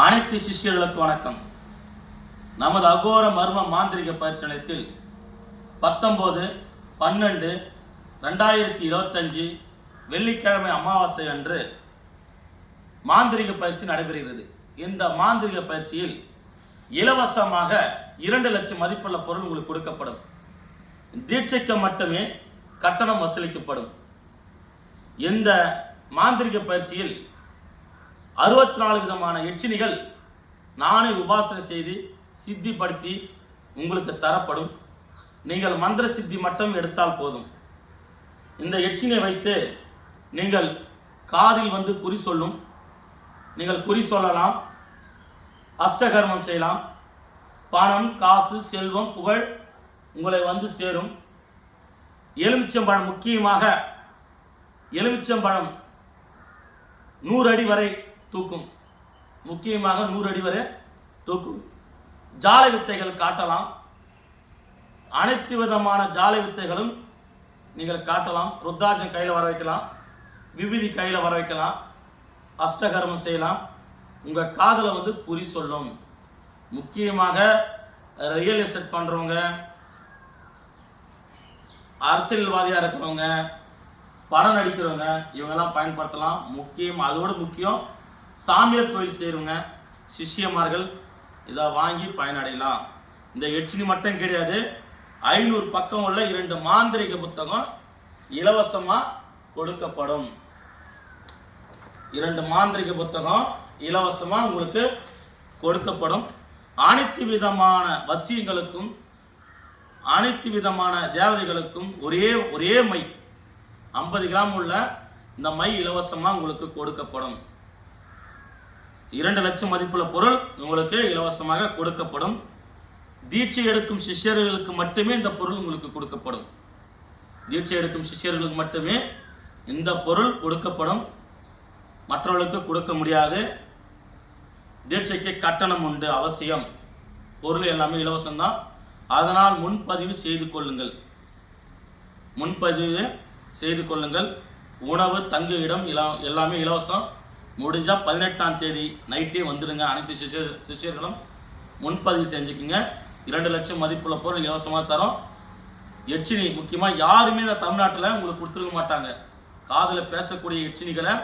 அனைத்து சிஷ்யர்களுக்கு வணக்கம். நமது அகோர மர்ம மாந்திரிக பயிற்சி நிலையத்தில் பத்தொம்போது பன்னெண்டு ரெண்டாயிரத்தி இருபத்தஞ்சு வெள்ளிக்கிழமை அமாவாசை அன்று மாந்திரிக பயிற்சி நடைபெறுகிறது. இந்த மாந்திரிக பயிற்சியில் இலவசமாக இரண்டு லட்சம் மதிப்புள்ள பொருள் உங்களுக்கு கொடுக்கப்படும். தீட்சைக்கு மட்டுமே கட்டணம் வசூலிக்கப்படும். இந்த மாந்திரிக பயிற்சியில் அறுபத்தி நாலு விதமான எச்சினிகள் நானே உபாசனை செய்து சித்திப்படுத்தி உங்களுக்கு தரப்படும். நீங்கள் மந்திர சித்தி மட்டும் எடுத்தால் போதும். இந்த எச்சினை வைத்து நீங்கள் காதில் வந்து குறி சொல்லும். நீங்கள் குறி சொல்லலாம். அஷ்டகர்மம் செய்யலாம். பணம் காசு செல்வம் புகழ் உங்களை வந்து சேரும். எலுமிச்சம்பழம் முக்கியமாக எலுமிச்சம்பழம் நூறு அடி வரை தூக்கும். முக்கியமாக நூறு அடி வரை தூக்கும். ஜால வித்தைகள் காட்டலாம். அனைத்து விதமான ஜால வித்தைகளும் நீங்கள் காட்டலாம். ருத்ராஜம் கையில் வர வைக்கலாம். விபூதி கையில் வர வைக்கலாம். அஷ்டகர்மம் செய்யலாம். உங்கள் காதலை வந்து குறி சொல்லும். முக்கியமாக ரியல் எஸ்டேட் பண்ணுறவங்க அரசியல்வாதியாக இருக்கிறவங்க படம் நடிக்கிறவங்க இவங்கெல்லாம் பயன்படுத்தலாம். முக்கியம் அதோட முக்கியம் சாமியார் தொழில் செய்கிறவங்க சிஷ்யமார்கள் இதை வாங்கி பயனடையலாம். இந்த எட்சினி மட்டும் கிடையாது ஐநூறு பக்கம் உள்ள இரண்டு மாந்திரிக புத்தகம் இலவசமாக கொடுக்கப்படும். இரண்டு மாந்திரிக புத்தகம் இலவசமாக உங்களுக்கு கொடுக்கப்படும். அனைத்து விதமான வசியங்களுக்கும் அனைத்து விதமான தேவதைகளுக்கும் ஒரே ஒரே மை ஐம்பது கிராம் உள்ள இந்த மை இலவசமாக உங்களுக்கு கொடுக்கப்படும். இரண்டு லட்சம் மதிப்புள்ள பொருள் உங்களுக்கு இலவசமாக கொடுக்கப்படும். தீட்சை எடுக்கும் சிஷ்யர்களுக்கு மட்டுமே இந்த பொருள் உங்களுக்கு கொடுக்கப்படும். தீட்சை எடுக்கும் சிஷ்யர்களுக்கு மட்டுமே இந்த பொருள் கொடுக்கப்படும். மற்றவர்களுக்கு கொடுக்க முடியாது. தீட்சைக்கு கட்டணம் உண்டு அவசியம். பொருள் எல்லாமே இலவசம்தான். அதனால் முன்பதிவு செய்து கொள்ளுங்கள். முன்பதிவு செய்து கொள்ளுங்கள். உணவு தங்கு இடம் இல எல்லாமே இலவசம். முடிஞ்சால் பதினெட்டாம் தேதி நைட்டே வந்துடுங்க. அனைத்து சிஷ்யர் சிஷ்யர்களும் முன்பதிவு செஞ்சுக்குங்க. இரண்டு லட்சம் மதிப்புள்ள பொருள் இலவசமாக தரோம். எச்சினி முக்கியமாக யாருமே இந்த தமிழ்நாட்டில் உங்களுக்கு கொடுத்துருக்க மாட்டாங்க. காதில் பேசக்கூடிய எச்சினிகளை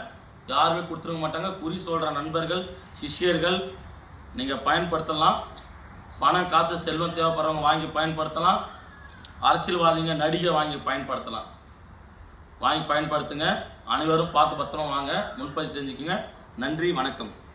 யாருமே கொடுத்துருக்க மாட்டாங்க. குறி சொல்கிற நண்பர்கள் சிஷ்யர்கள் நீங்கள் பயன்படுத்தலாம். பணம் காசு செல்வம் தேவைப்படுறவங்க வாங்கி பயன்படுத்தலாம். அரசியல்வாதிங்க நடிகை வாங்கி பயன்படுத்தலாம். வாங்கி பயன்படுத்துங்க. அனைவரும் பார்த்து பத்திரம் வாங்க. முன்பதிவு செஞ்சுக்கோங்க. நன்றி வணக்கம்.